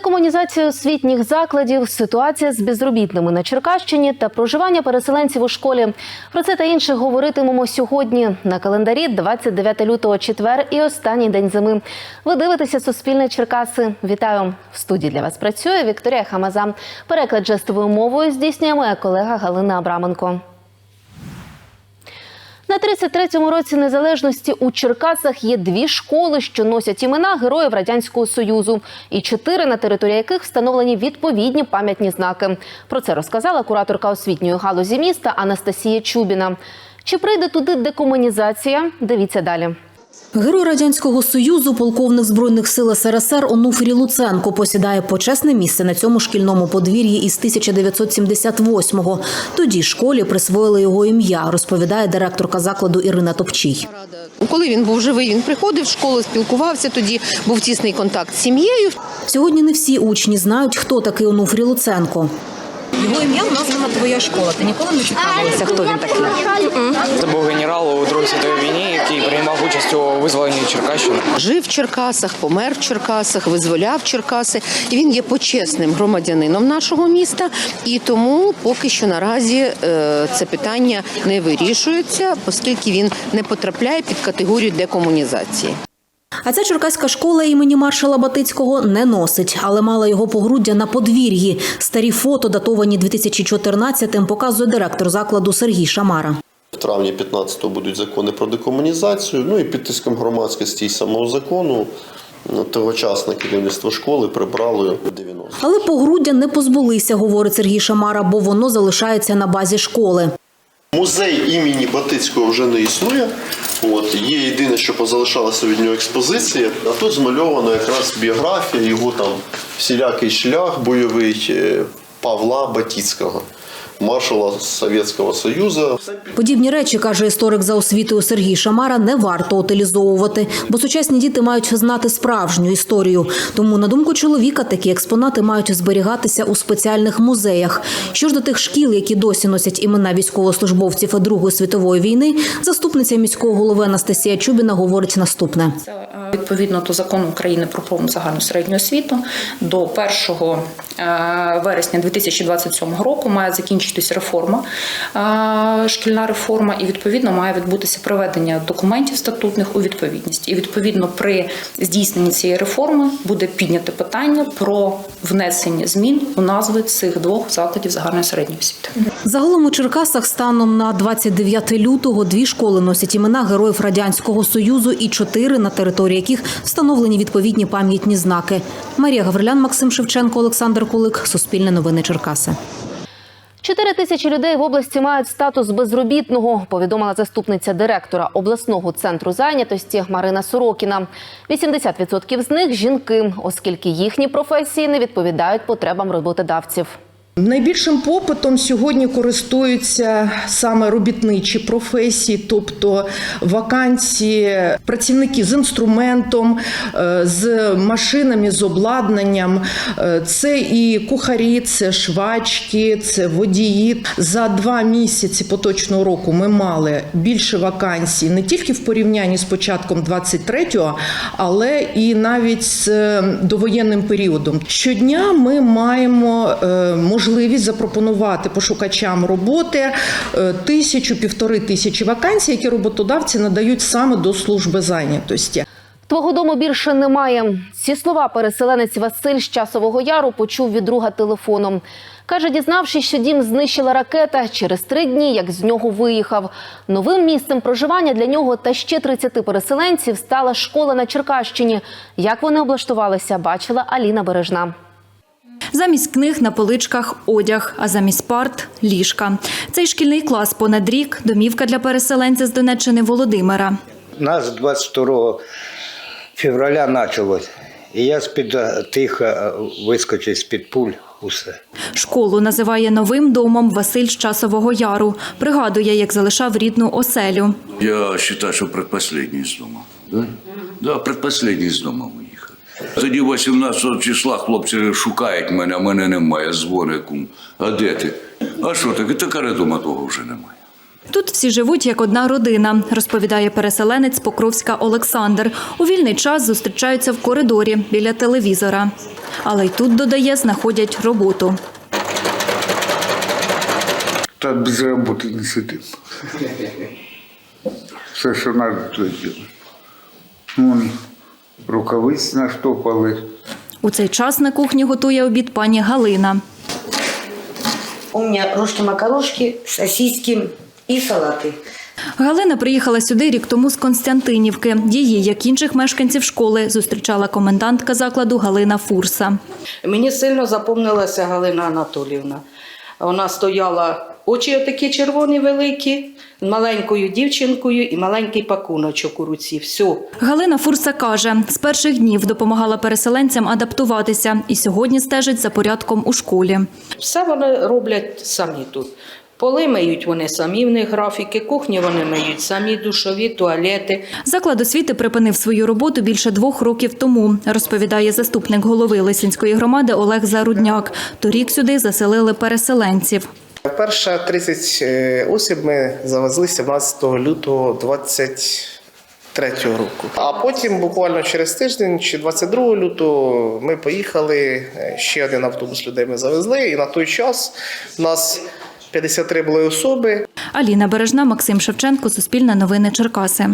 Декомунізація освітніх закладів, ситуація з безробітними на Черкащині та проживання переселенців у школі. Про це та інше говоритимемо сьогодні. На календарі 29 лютого четвер і останній день зими. Ви дивитеся Суспільне Черкаси. Вітаю в студії для вас. Працює Вікторія Хамаза. Переклад жестовою мовою здійснює моя колега Галина Абраменко. На 33-му році незалежності у Черкасах є дві школи, що носять імена героїв радянського союзу, і чотири на території яких встановлені відповідні пам'ятні знаки. Про це розказала кураторка освітньої галузі міста Анастасія Чубіна. Чи прийде туди декомунізація? Дивіться далі. Герой радянського союзу, полковник збройних сил СРСР Онуфрій Луценко посідає почесне місце на цьому шкільному подвір'ї із 1978-го. Тоді школі присвоїли його ім'я, розповідає директорка закладу Ірина Топчій. Коли він був живий, він приходив в школу, спілкувався. Тоді був тісний контакт з сім'єю. Сьогодні не всі учні знають, хто такий Онуфрій Луценко. Його ім'я названа твоя школа. Ти ніколи не цікавилася, хто він такий? Це був генерал у Другій світовій війні, який приймав участь у визволенні Черкащини. Жив в Черкасах, помер в Черкасах, визволяв Черкаси. І він є почесним громадянином нашого міста. І тому поки що наразі е, це питання не вирішується, оскільки він не потрапляє під категорію декомунізації. А ця черкаська школа імені маршала Батицького не носить, але мала його погруддя на подвір'ї. Старі фото, датовані 2014-м, показує директор закладу Сергій Шамара. В травні 15-го будуть закони про декомунізацію. Ну і під тиском громадськості і самого закону ну, тогочасне керівництво школи прибрало 90. Але погруддя не позбулися, говорить Сергій Шамара, бо воно залишається на базі школи. Музей імені Батицького вже не існує. От є єдине, що позалишалася від нього експозиція. А тут змальована якраз біографія, його там всілякий шлях бойовий е, Павла Батіцького, маршала Совєтського Союзу. Подібні речі, каже історик за освітою Сергій Шамара, не варто утилізовувати, бо сучасні діти мають знати справжню історію. Тому, на думку чоловіка, такі експонати мають зберігатися у спеціальних музеях. Що ж до тих шкіл, які досі носять імена військовослужбовців Другої світової війни, заступниця міського голови Анастасія Чубіна говорить наступне. Е, відповідно до закону України про повну загальну середню освіту до 1 е, вересня 2027 року має закінчитись реформа, е, шкільна реформа, і відповідно має відбутися приведення документів статутних у відповідність. І відповідно при здійсненні цієї реформи буде піднято питання про внесення змін у назви цих двох закладів загальної середньої освіти. Загалом у Черкасах станом на 29 лютого дві школи носять імена героїв радянського союзу і чотири на території яких встановлені відповідні пам'ятні знаки. Марія Гаврилян, Максим Шевченко, Олександр Кулик. Суспільне новини Черкаси. Чотири тисячі людей в області мають статус безробітного, повідомила заступниця директора обласного центру зайнятості Марина Сорокіна. 80% з них жінки, оскільки їхні професії не відповідають потребам роботодавців. Найбільшим попитом сьогодні користуються саме робітничі професії, тобто вакансії, працівники з інструментом, е, з машинами, з обладнанням. Е, Це і кухарі, це швачки, це водії. За два місяці поточного року ми мали більше вакансій не тільки в порівнянні з початком 23-го, але і навіть з е, довоєнним періодом. Щодня ми маємо е, можливість запропонувати пошукачам роботи е, тисячу півтори тисячі вакансій, які роботодавці надають саме до служби зайнятості. Твого дому більше немає. Ці слова переселенець Василь з часового яру почув від друга телефоном. Каже, дізнавшись, що дім знищила ракета через три дні, як з нього виїхав. Новим місцем проживання для нього та ще 30 переселенців стала школа на Черкащині. Як вони облаштувалися, бачила Аліна Бережна. Замість книг на поличках одяг, а замість парт ліжка. Цей шкільний клас понад рік домівка для переселенця з Донеччини Володимира. Нас 22 февраля почалось. І я з-під е, тихо е, вискочив з-під пуль усе. Школу називає новим домом Василь з Часового Яру. Пригадує, як залишав рідну оселю. Я считаю, что предпоследний из дома. Да? Да, предпоследний из дома уехал. Тоді 18 числа хлопці шукають мене, а мене немає. Дзвоник. А де ти? А що таке? Та каже, дома того вже немає. Тут всі живуть як одна родина, розповідає переселенець Покровська Олександр. У вільний час зустрічаються в коридорі біля телевізора. Але й тут, додає, знаходять роботу. Та без роботи не сидимо. Все, що треба, то робимо. Рукавиць наштопали. У цей час на кухні готує обід пані Галина. У меня рожки-макарошки, сосиски и салаты. Галина приїхала сюди рік тому з Константинівки. Її, як інших мешканців школи, зустрічала комендантка закладу Галина Фурса. Мені сильно запомнилася Галина Анатоліївна. Вона стояла, очі такі червоні великі, маленькою дівчинкою і маленький пакуночок у руці. Все. Галина Фурса каже, з перших днів допомагала переселенцям адаптуватися і сьогодні стежить за порядком у школі. Все вони роблять самі тут. Поли миють вони самі, в них графіки, кухні вони миють самі, душові, туалети. Заклад освіти припинив свою роботу більше двох років тому, розповідає заступник голови Лисинської громади Олег Зарудняк. Торік сюди заселили переселенців. Перша 30 е, осіб ми завезли 17 лютого 23 року. А потім, буквально через тиждень чи 22 лютого, ми поїхали. е, Ще один автобус людей ми завезли, і на той час у нас 53 були особи. Аліна Бережна, Максим Шевченко, Суспільне новини Черкаси.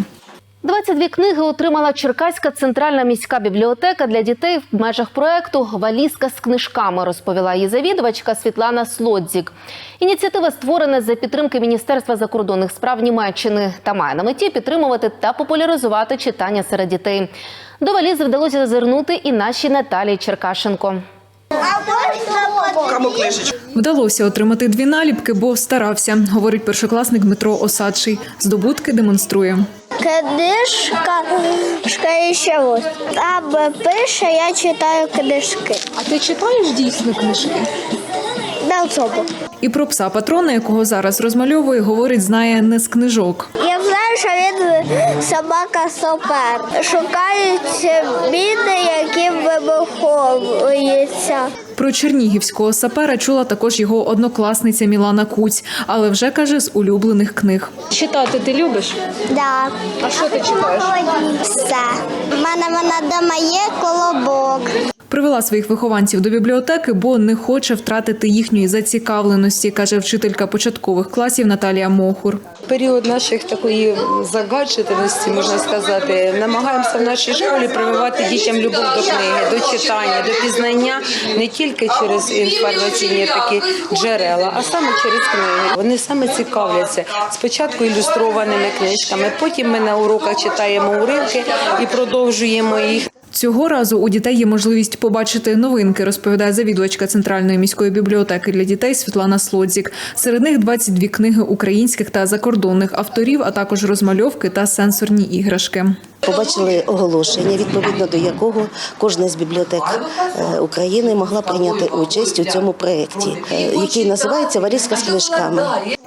22 книги отримала Черкаська центральна міська бібліотека для дітей в межах проекту Валізка з книжками, розповіла її завідувачка Світлана Слодзік. Ініціатива створена за підтримки Міністерства закордонних справ Німеччини та має на меті підтримувати та популяризувати читання серед дітей. До валізи вдалося зазирнути і нашій Наталії Черкашенко. Вдалося отримати дві наліпки, бо старався, говорить першокласник Дмитро Осадший. Здобутки демонструє. Книжка і ще ось. Аби пише, я читаю книжки. А ти читаєш дійсно книжки? Не особо. І про пса патрона, якого зараз розмальовує, говорить, знає не з книжок. Я знаю, що він собака сопер. Шукають міни, які вибуховуються. Про чернігівського сапера чула також його однокласниця Мілана Куць, але вже каже з улюблених книг. Читати ти любиш? Да. А що ти читаєш? Все. У мене вона дома є колобок. Привела своїх вихованців до бібліотеки, бо не хоче втратити їхньої зацікавленості, каже вчителька початкових класів Наталія Мохур. період наших такої загадженості, можна сказати, намагаємося в нашій школі прививати дітям любов до книги, до читання, до пізнання не тільки через інформаційні такі джерела, а саме через книги. Вони саме цікавляться спочатку ілюстрованими книжками, потім ми на уроках читаємо уривки і продовжуємо їх. Цього разу у дітей є можливість побачити новинки, розповідає завідувачка Центральної міської бібліотеки для дітей Світлана Слодзік. Серед них 22 книги українських та закордонних авторів, а також розмальовки та сенсорні іграшки. Побачили оголошення, відповідно до якого кожна з бібліотек е, України могла прийняти участь у цьому проєкті, е, який називається Валізка з книжками.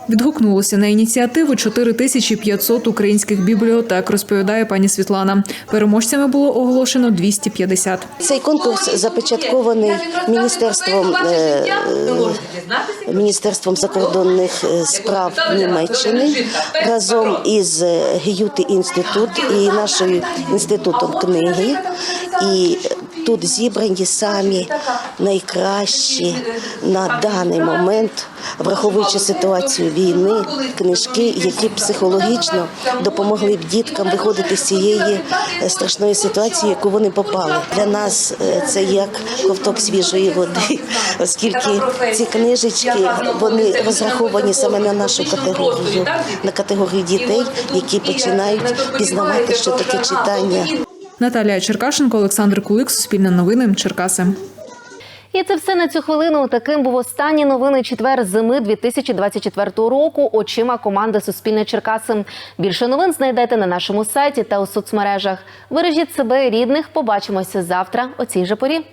Відгукнулося на ініціативу 4500 українських бібліотек, розповідає пані Світлана. Переможцями було оголошено 250. Цей конкурс започаткований міністерством е, міністерством закордонних справ Німеччини разом із Гюти інститут і нашою інститутом книги. І тут зібрані самі найкращі на даний момент, враховуючи ситуацію війни, книжки, які психологічно допомогли б діткам виходити з цієї е, страшної ситуації, яку вони попали. Для нас е, це як ковток свіжої води, оскільки ці книжечки вони розраховані саме на нашу категорію, на категорію дітей, які починають пізнавати, що таке читання. Наталія Черкашенко, Олександр Кулик, Суспільне новини, Черкаси. І це все на цю хвилину. Таким був останні новини четвер зими 2024 року. Очима команди Суспільне Черкаси. Більше новин знайдете на нашому сайті та у соцмережах. Бережіть себе і рідних. Побачимося завтра о цій же порі.